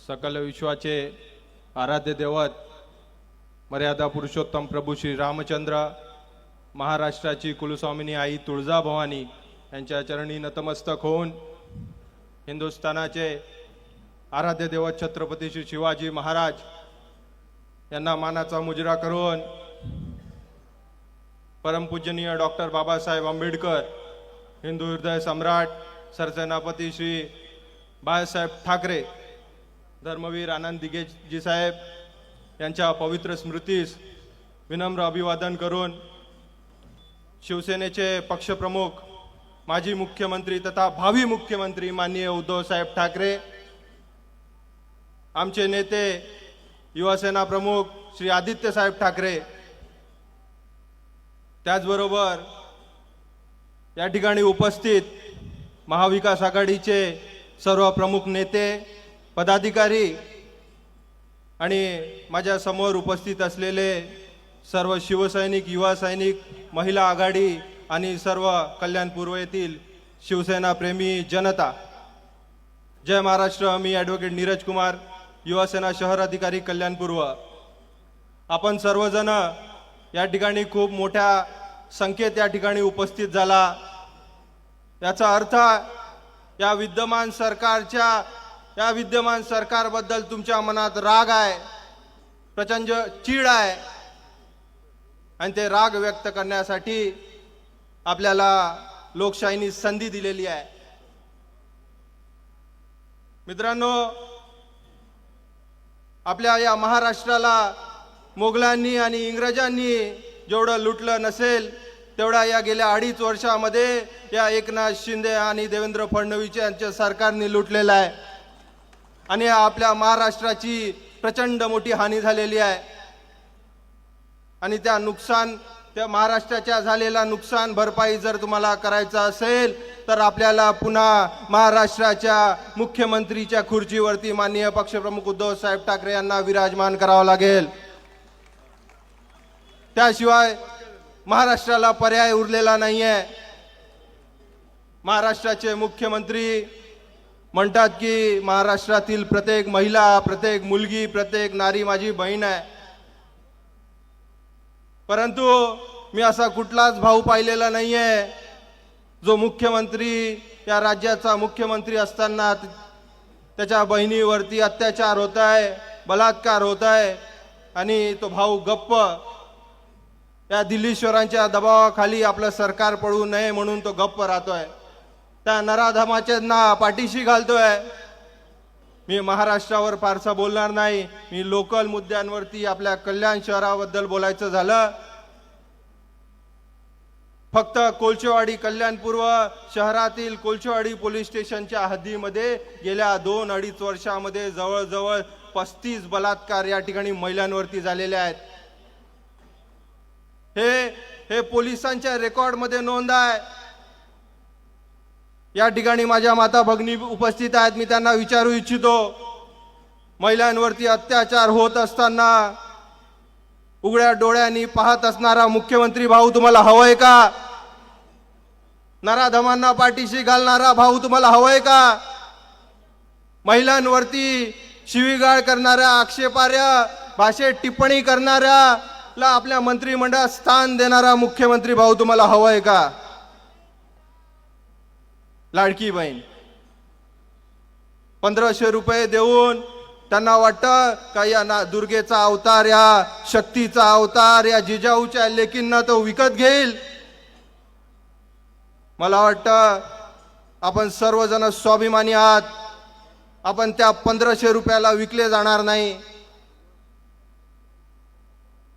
सकल विश्वाचे आराध्य दैवत मर्यादा पुरुषोत्तम प्रभू श्री रामचंद्र महाराष्ट्राची कुलस्वामिनी आई तुळजाभवानी यांच्या चरणी नतमस्तक होऊन हिंदुस्थानाचे आराध्य दैवत छत्रपती श्री शिवाजी महाराज यांना मानाचा मुजरा करून परमपूजनीय डॉक्टर बाबासाहेब आंबेडकर हिंदू हृदय सम्राट सरसेनापती श्री बाळासाहेब ठाकरे धर्मवीर आनंद दिगेजी साहेब यांच्या पवित्र स्मृतीस विनम्र अभिवादन करून शिवसेनेचे पक्षप्रमुख माजी मुख्यमंत्री तथा भावी मुख्यमंत्री माननीय उद्धव साहेब ठाकरे आमचे नेते युवासेना प्रमुख श्री आदित्य साहेब ठाकरे त्याचबरोबर या ठिकाणी उपस्थित महाविकास आघाडीचे सर्व प्रमुख नेते पदाधिकारी आणि माझ्यासमोर उपस्थित असलेले सर्व शिवसैनिक युवा सैनिक महिला आघाडी आणि सर्व कल्याण पूर्व येथील शिवसेना प्रेमी जनता. जय महाराष्ट्र मी ॲडव्होकेट नीरज कुमार युवासेना शहर अधिकारी कल्याणपूर्व आपण सर्वजण या ठिकाणी खूप मोठ्या संख्येत या ठिकाणी उपस्थित झाला. याचा अर्थ या विद्यमान सरकारच्या या विद्यमान सरकारबद्दल तुमच्या मनात राग आहे प्रचंड चीड आहे आणि ते राग व्यक्त करण्यासाठी आपल्याला लोकशाहीनी संधी दिलेली आहे. मित्रांनो आपल्या या महाराष्ट्राला मोगलांनी आणि इंग्रजांनी जेवढं लुटलं नसेल तेवढा या गेल्या अडीच वर्षामध्ये या एकनाथ शिंदे आणि देवेंद्र फडणवीस यांच्या सरकारने लुटलेलं आहे. आणि आपल्या महाराष्ट्राची प्रचंड मोठी हानी झालेली आहे. आणि त्या नुकसान त्या महाराष्ट्राच्या झालेला नुकसान भरपाई जर तुम्हाला करायचं असेल तर आपल्याला पुन्हा महाराष्ट्राच्या मुख्यमंत्रीच्या खुर्चीवरती माननीय पक्षप्रमुख उद्धव साहेब ठाकरे यांना विराजमान करावं लागेल. त्याशिवाय महाराष्ट्राला पर्याय उरलेला नाहीये. महाराष्ट्राचे मुख्यमंत्री म्हणतात की महाराष्ट्रातील प्रत्येक महिला प्रत्येक मुलगी प्रत्येक नारी माझी बहीण आहे. परंतु मी असा कुठलाच भाऊ पाहिलेला नाही आहे जो मुख्यमंत्री या राज्याचा मुख्यमंत्री असताना त्याच्या बहिणीवरती अत्याचार होत आहे बलात्कार होत आहे आणि तो भाऊ गप्प या दिल्लीश्वरांच्या दबावाखाली आपलं सरकार पडू नये म्हणून तो गप्प राहतोय. त्या नराधमाच्यांना पाठीशी घालतोय. मी महाराष्ट्रावर फारसा बोलणार नाही. मी लोकल मुद्द्यांवरती आपल्या कल्याण शहराबद्दल बोलायचं झालं. फक्त कोलचेवाडी कल्याणपूर्व शहरातील कोलचेवाडी पोलीस स्टेशनच्या हद्दीमध्ये गेल्या दोन अडीच वर्षामध्ये जवळजवळ पस्तीस बलात्कार या ठिकाणी महिलांवरती झालेले आहेत. हे हे पोलिसांच्या रेकॉर्डमध्ये नोंद आहे. या ठिकाणी माझ्या माता भगिनी उपस्थित आहेत. मी त्यांना विचारू इच्छितो. महिलांवरती अत्याचार होत असताना उघड्या डोळ्यांनी पाहत असणारा मुख्यमंत्री भाऊ तुम्हाला हवंय का? नराधमांना पाठीशी घालणारा भाऊ तुम्हाला हवंय का? महिलांवरती शिवीगाळ करणाऱ्या आक्षेपाऱ्या भाषेत टिप्पणी करणाऱ्याला आपल्या मंत्रिमंडळात स्थान देणारा मुख्यमंत्री भाऊ तुम्हाला हवंय का? लाडकी बहीण. पंधराशे रुपये देऊन त्यांना वाटतं का या ना दुर्गेचा अवतार या शक्तीचा अवतार या जिजाऊच्या लेकींना तो विकत घेईल? मला वाटतं आपण सर्वजण स्वाभिमानी आहात. आपण त्या पंधराशे रुपयाला विकले जाणार नाही.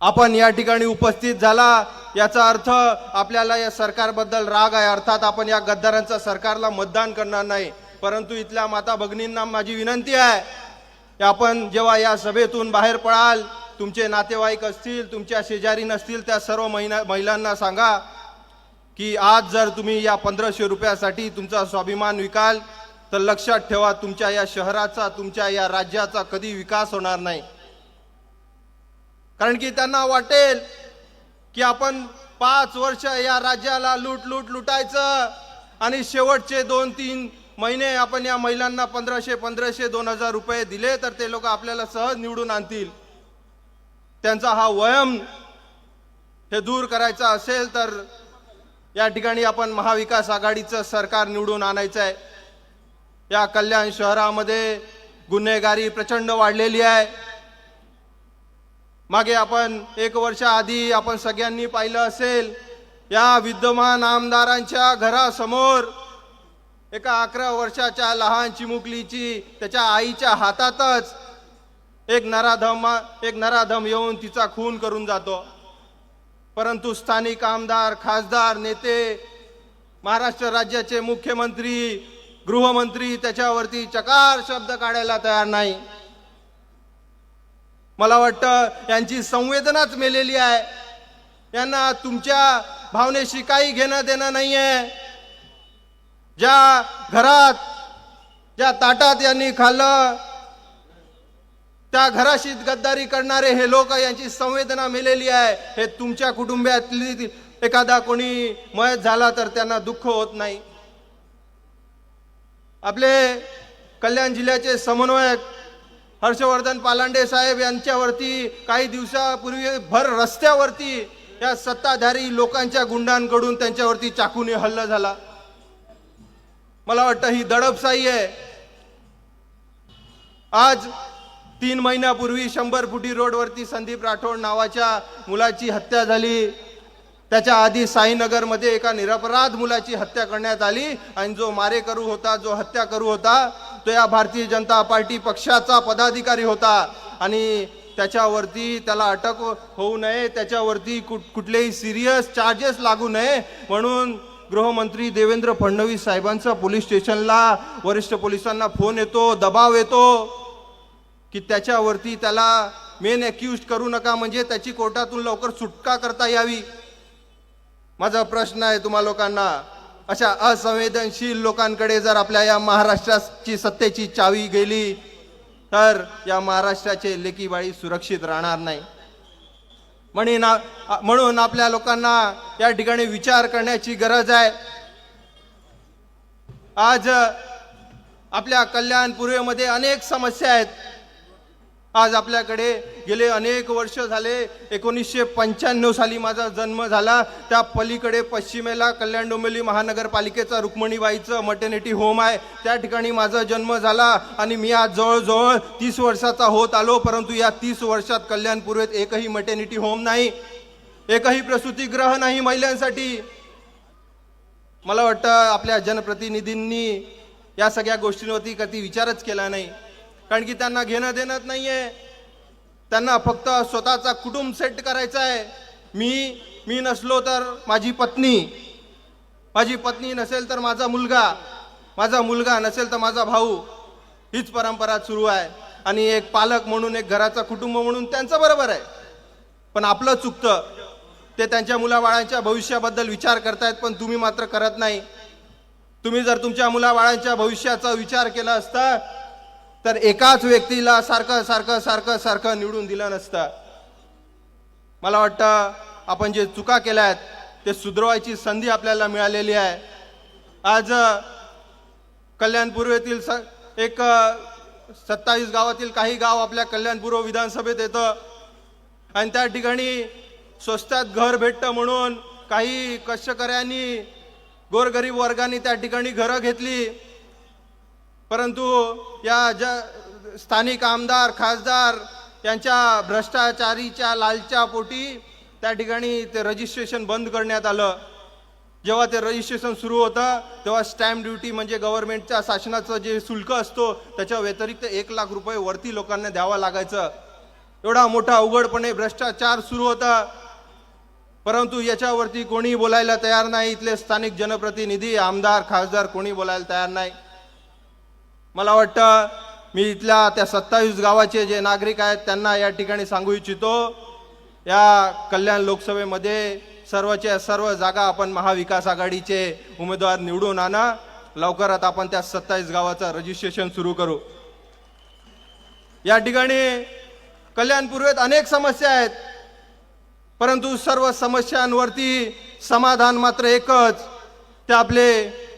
आपण या ठिकाणी उपस्थित झाला. याचा अर्थ आपल्याला या सरकारबद्दल राग आहे. अर्थात आपण या गद्दारांचा सरकारला मतदान करणार नाही. परंतु इथल्या माता भगिनींना माझी विनंती आहे की आपण जेव्हा या सभेतून बाहेर पडाल तुमचे नातेवाईक असतील तुमच्या शेजारी नसतील त्या सर्व महिना महिलांना सांगा की आज जर तुम्ही या पंधराशे रुपयासाठी तुमचा स्वाभिमान विकाल तर लक्षात ठेवा तुमच्या या शहराचा तुमच्या या राज्याचा कधी विकास होणार नाही. कारण की त्यांना वाटेल की आपण पाच वर्ष या राज्याला लूट लूट लुटायचं. आणि शेवटचे दोन तीन महिने आपण या महिलांना पंधराशे पंधराशे दोन हजार रुपये दिले तर ते लोक आपल्याला सहज निवडून आणतील. त्यांचा हा वयम हे दूर करायचा असेल तर या ठिकाणी आपण महाविकास आघाडीचं सरकार निवडून आणायचं आहे. या कल्याण शहरामध्ये गुन्हेगारी प्रचंड वाढलेली आहे. मागे आपण एक वर्षाआधी आपण सगळ्यांनी पाहिलं असेल या विद्यमान आमदारांच्या घरासमोर एका अकरा वर्षाच्या लहान चिमुकलीची त्याच्या आईच्या हातातच एक नराधम एक नराधम येऊन तिचा खून करून जातो. परंतु स्थानिक आमदार खासदार नेते महाराष्ट्र राज्याचे मुख्यमंत्री गृहमंत्री त्याच्यावरती चकार शब्द काढायला तयार नाही. मला वाटतं यांची संवेदनाच मेलेली आहे. यांना तुमच्या भावनेशी काही घेणं देणं नाही आहे ज्या घरात ज्या ताटात यांनी खाल्लं त्या घराशी गद्दारी करणारे हे लोक यांची संवेदना मेलेली आहे. हे तुमच्या कुटुंबातली एखादा कोणी मयत झाला तर त्यांना दुःख होत नाही. आपले कल्याण जिल्ह्याचे समन्वयक हर्षवर्धन पालांडे साहेब यांच्यावरती काही दिवसापूर्वी भर रस्त्यावरती या सत्ताधारी लोकांच्या गुंडांकडून त्यांच्यावरती चाकूने हल्ला झाला. मला वाटतं ही दडपशाही आहे. आज तीन महिन्यापूर्वी शंभर फुटी रोडवरती संदीप राठोड नावाच्या मुलाची हत्या झाली. त्याच्या आधी साईनगरमध्ये एका निरपराध मुलाची हत्या करण्यात आली. आणि जो मारेकरू होता जो हत्या करू होता तो या भारतीय जनता पार्टी पक्षाचा पदाधिकारी होता आणि त्याच्यावरती त्याला अटक होऊ नये त्याच्यावरती कुठ कुठलेही सिरियस चार्जेस लागू नये म्हणून गृहमंत्री देवेंद्र फडणवीस साहेबांचा पोलीस स्टेशनला वरिष्ठ पोलिसांना फोन येतो दबाव येतो की त्याच्यावरती त्याला मेन अक्युज करू नका म्हणजे त्याची कोर्टातून लवकर सुटका करता यावी. माझा प्रश्न आहे तुम्हा लोकांना. अशा असंवेदनशील लोकांकडे जर आपल्या या महाराष्ट्राची सत्तेची चावी गेली तर या महाराष्ट्राचे लेकीबाळी सुरक्षित राहणार नाही. म्हणून ना म्हणून आपल्या लोकांना या ठिकाणी विचार करण्याची गरज आहे. आज आपल्या कल्याण पूर्वेमध्ये अनेक समस्या आहेत. आज आपल्याकडे गेले अनेक वर्ष झाले. एकोणीसशे पंच्याण्णव साली माझा जन्म झाला. त्या पलीकडे पश्चिमेला कल्याण डोंबिवली महानगरपालिकेचा रुक्मणीबाईचं मटर्निटी होम आहे. त्या ठिकाणी माझा जन्म झाला आणि मी आज जवळजवळ तीस वर्षाचा होत आलो. परंतु या तीस वर्षात कल्याण पूर्वेत एकही मटर्निटी होम नाही. एकही प्रसूतीग्रह नाही महिलांसाठी. मला वाटतं आपल्या जनप्रतिनिधींनी या सगळ्या गोष्टींवरती कधी विचारच केला नाही. कारण की त्यांना घेणं देणंच नाही आहे त्यांना फक्त स्वतःचा कुटुंब सेट करायचा आहे. मी मी नसलो तर माझी पत्नी माझी पत्नी नसेल तर माझा मुलगा माझा मुलगा नसेल तर माझा भाऊ हीच परंपरा सुरू आहे. आणि एक पालक म्हणून एक घराचा कुटुंब म्हणून त्यांचं बरोबर आहे. पण आपलं चुकतं. ते त्यांच्या मुलाबाळांच्या भविष्याबद्दल विचार करतायत पण तुम्ही मात्र करत नाही. तुम्ही जर तुमच्या मुलाबाळांच्या भविष्याचा विचार केला असता तर एकाच व्यक्तीला सारखं सारखं सारखं सारखं निवडून दिलं नसतं. मला वाटतं आपण जे चुका केल्या आहेत ते सुधरवायची संधी आपल्याला मिळालेली आहे. आज अ, येथील स एक सत्तावीस गावातील काही गाव आपल्या कल्याणपूर्व विधानसभेत येतं. आणि त्या ठिकाणी स्वस्तात घर भेटतं म्हणून काही कष्टकऱ्यांनी गोरगरीब वर्गाने त्या ठिकाणी घरं घेतली. परंतु या ज स्थानिक आमदार खासदार यांच्या भ्रष्टाचारीच्या लालच्या पोटी त्या ठिकाणी ते रजिस्ट्रेशन बंद करण्यात आलं. जेव्हा ते रजिस्ट्रेशन सुरू होतं तेव्हा स्टॅम्प ड्युटी म्हणजे गव्हर्नमेंटच्या शासनाचं जे शुल्क असतो त्याच्या व्यतिरिक्त एक लाख रुपये वरती लोकांना द्यावा लागायचं. एवढा मोठा उघडपणे भ्रष्टाचार सुरू होता. परंतु याच्यावरती कोणी बोलायला तयार नाही. इथले स्थानिक जनप्रतिनिधी आमदार खासदार कोणी बोलायला तयार नाही. मला वाटतं मी इथल्या त्या सत्तावीस गावाचे जे नागरिक आहेत त्यांना या ठिकाणी सांगू इच्छितो. या कल्याण लोकसभेमध्ये सर्वच्या सर्व जागा आपण महाविकास आघाडीचे उमेदवार निवडून आणा. लवकरात आपण त्या सत्तावीस गावाचं रजिस्ट्रेशन सुरू करू. या ठिकाणी कल्याण पूर्वेत अनेक समस्या आहेत. परंतु सर्व समस्यांवरती समाधान मात्र एकच ते आपले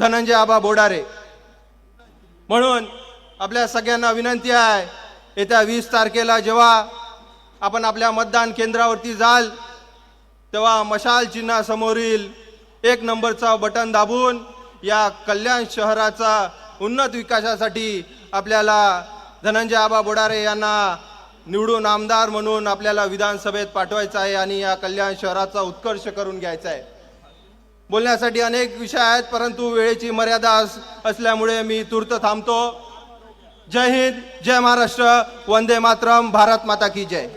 धनंजय आबा बोडारे. म्हणून आपल्या सगळ्यांना विनंती आहे येत्या वीस तारखेला जेव्हा आपण आपल्या मतदान केंद्रावरती जाल तेव्हा मशाल चिन्हासमोरील एक नंबरचा बटन दाबून या कल्याण शहराचा उन्नत विकासासाठी आपल्याला धनंजय आबा बोडारे यांना निवडून आमदार म्हणून आपल्याला विधानसभेत पाठवायचं आहे आणि या कल्याण शहराचा उत्कर्ष करून घ्यायचा आहे. बोलण्यासाठी अनेक विषय आहेत परंतु वेळेची मर्यादा अस- असल्यामुळे मी तूर्त थांबतो. जय हिंद जय महाराष्ट्र वंदे मातरम भारत माता की जय.